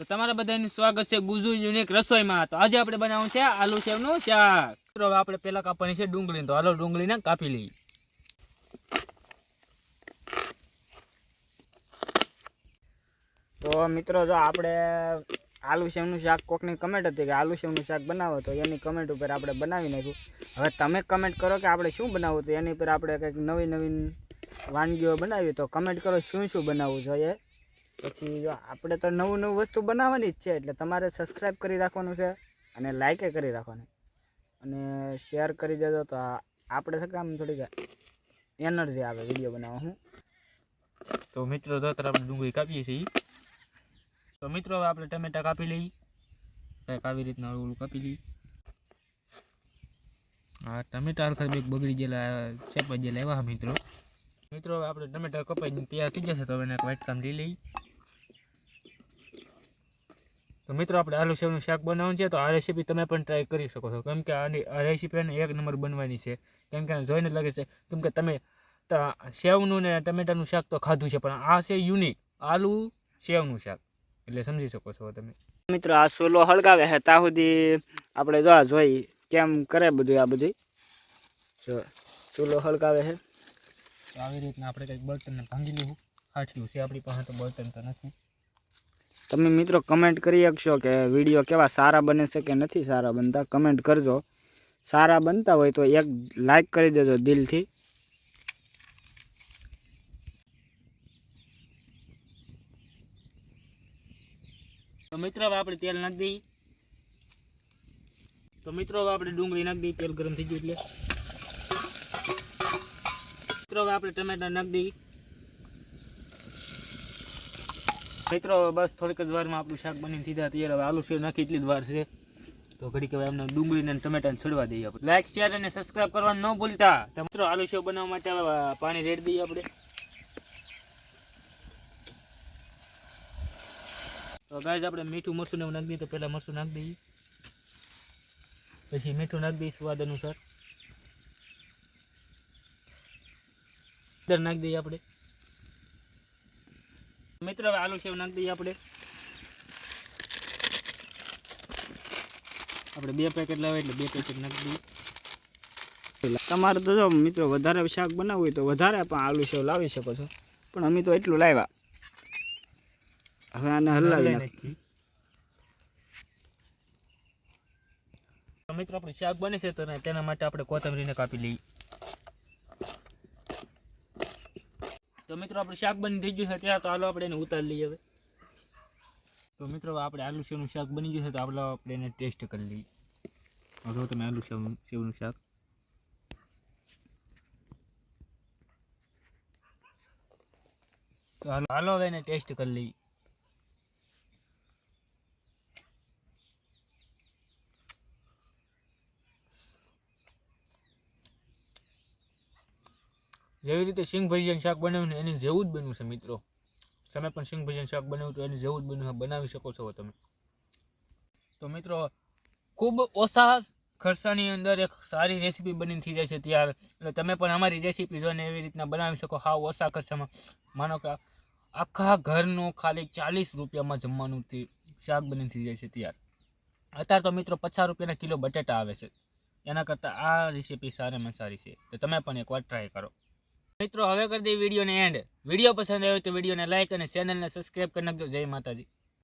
તો તમારા બધાનું સ્વાગત છે ગુજુ યુનિક રસોઈમાં. તો આજે આપણે બનાવવું છે આલુ સેવનું શાક. હવે આપણે પહેલાં કાપવાની છે ડુંગળી તો હાલો ડુંગળીને કાપી લઈએ. તો મિત્રો જો આપણે આલુ સેવનું શાક કોકની કમેન્ટ હતી કે આલુ સેવનું શાક બનાવો તો એની કમેન્ટ ઉપર આપણે બનાવી નાખ્યું. હવે તમે કમેન્ટ કરો કે આપણે શું બનાવવું તો એની ઉપર આપણે કંઈક નવી નવી વાનગીઓ બનાવી તો કમેન્ટ કરો શું શું બનાવવું જોઈએ. પછી જો આપણે તો નવું નવું વસ્તુ બનાવવાની જ છે, એટલે તમારે સબસ્ક્રાઈબ કરી રાખવાનું છે અને લાઈકે કરી રાખવાની. અને શેર કરી દેજો તો આપણે છે કામ થોડીક એનર્જી આવે વીડિયો બનાવવા, હું? તો મિત્રો તો આપણે ડુંગળી કાપીએ છીએ. તો મિત્રો, હવે આપણે ટમેટા કાપી લઈએ. કંઈક આવી રીતના ઓલું કાપી લઈએ. હા ટમેટા હરખર બેગ બગડી ગયેલા પણ ગયેલા એવા મિત્રો. મિત્રો, હવે આપણે ટમેટા કપાઈને તૈયાર થઈ જશે તો હવે એને વાટકામ લઈ લઈએ. તો મિત્રો આપણે આલુ સેવનું શાક બનાવવાનું છે તો આ રેસીપી તમે પણ ટ્રાય કરી શકો છો. કેમ કે આની આ રેસીપી એક નંબર બનવાની છે. કેમ કે જોઈને લાગે છે કેમ કે તમે સેવનું ને ટમેટાનું શાક તો ખાધું છે પણ આ છે યુનિક આલુ સેવનું શાક. એટલે સમજી શકો છો તમે. મિત્રો આ સોલો હળગાવે છે ત્યાં સુધી આપણે જો આ જોઈ કેમ કરે બધું આ બધું. જો સોલો હળગાવે છે આવી રીતના આપણે કંઈક બળતણને ભાંગી લીધું. હાઠિયું છે આપણી પાસે તો બળતણ તો નથી. તમે મિત્રો કમેન્ટ કરી શકશો કે વીડિયો કેવા સારા બને છે કે નથી સારા બનતા કમેન્ટ કરજો. સારા બનતા હોય તો એક લાઈક કરી દેજો દિલથી. તો મિત્રો આપણે તેલ નાખી દઈએ. તો મિત્રો આપણે ડુંગળી નાખી દઈએ. તેલ ગરમ થઈ ગયું એટલે. મિત્રો આપણે ટમેટા નાખી દઈએ. મિત્રો, બસ થોડીક જ વારમાં આપણું શાક બની દીધા તૈયાર હવે આલુ સેવ નાખી એટલી જ વાર છે. તો ઘડીક હવે એમને ડુંગળીને ટમેટાને છડવા દઈએ આપણે. લાઈક શેર અને સબસ્ક્રાઇબ કરવાનું ન ભૂલતા. તો મિત્રો, આલુ સેવ બનાવવા માટે હવે પાણી રેડી દઈએ આપણે. તો ગાય આપણે મીઠું મરચું ને નાખી દઈએ તો પહેલાં મરચું નાખી દઈએ. પછી મીઠું નાખી દઈએ સ્વાદ અનુસાર. નાખી દઈએ આપણે. મિત્રો હવે આલુ સેવ નાખી દઈએ આપણે. આપણે બે પેકેટ લાવે એટલે બે પેકેટ નાખી દઈએ. તમારે તો જો મિત્રો વધારે શાક બનાવવું હોય તો વધારે પણ આલુ સેવ લાવી શકો છો. પણ અમે તો એટલું લાવ્યા. હવે આને હલાવી નાખીએ. મિત્રો આપણું શાક બને છે તો તેના માટે આપણે કોથમરીને કાપી લઈએ. તો મિત્રો આપણે શાક બની થઈ ગયું છે ત્યાં, તો હાલો આપણે એને ઉતારી લઈએ હવે. તો મિત્રો આપણે આલુ સેવનું શાક બની ગયું છે, તો આપણે આપણે એને ટેસ્ટ કરી લઈએ. જો તમે આલુ સેવનું સેવનું શાક. હાલો હાલો હવે એને ટેસ્ટ કરી લઈએ. જેવી રીતે સિંગ ભજીયાનું શાક બનાવ્યું ને એની જેવું જ બન્યું છે મિત્રો. તમે પણ સિંગ ભજીયાનું શાક બનાવ્યું તો એની જેવું જ બન્યું બનાવી શકો છો તમે. તો મિત્રો, ખૂબ ઓછા ખર્ચાની અંદર એક સારી રેસીપી બની થઈ જાય છે ત્યાર. એટલે તમે પણ અમારી રેસીપી જોઈને એવી રીતના બનાવી શકો હા ઓછા ખર્ચામાં. માનો કે આખા ઘરનું ખાલી ચાલીસ રૂપિયામાં જમવાનું શાક બની થઈ જાય છે ત્યાર. અત્યારે તો મિત્રો પચાસ રૂપિયાના કિલો બટેટા આવે છે. એના કરતાં આ રેસીપી સારામાં સારી છે. તો તમે પણ એકવાર ટ્રાય કરો. મિત્રો, હવે કરી દઈએ વિડીયોને એન્ડ વીડિયો પસંદ આવ્યો તો વિડીયોને લાઈક અને ચેનલને સબસ્ક્રાઈબ કરી નાખજો. જય માતાજી.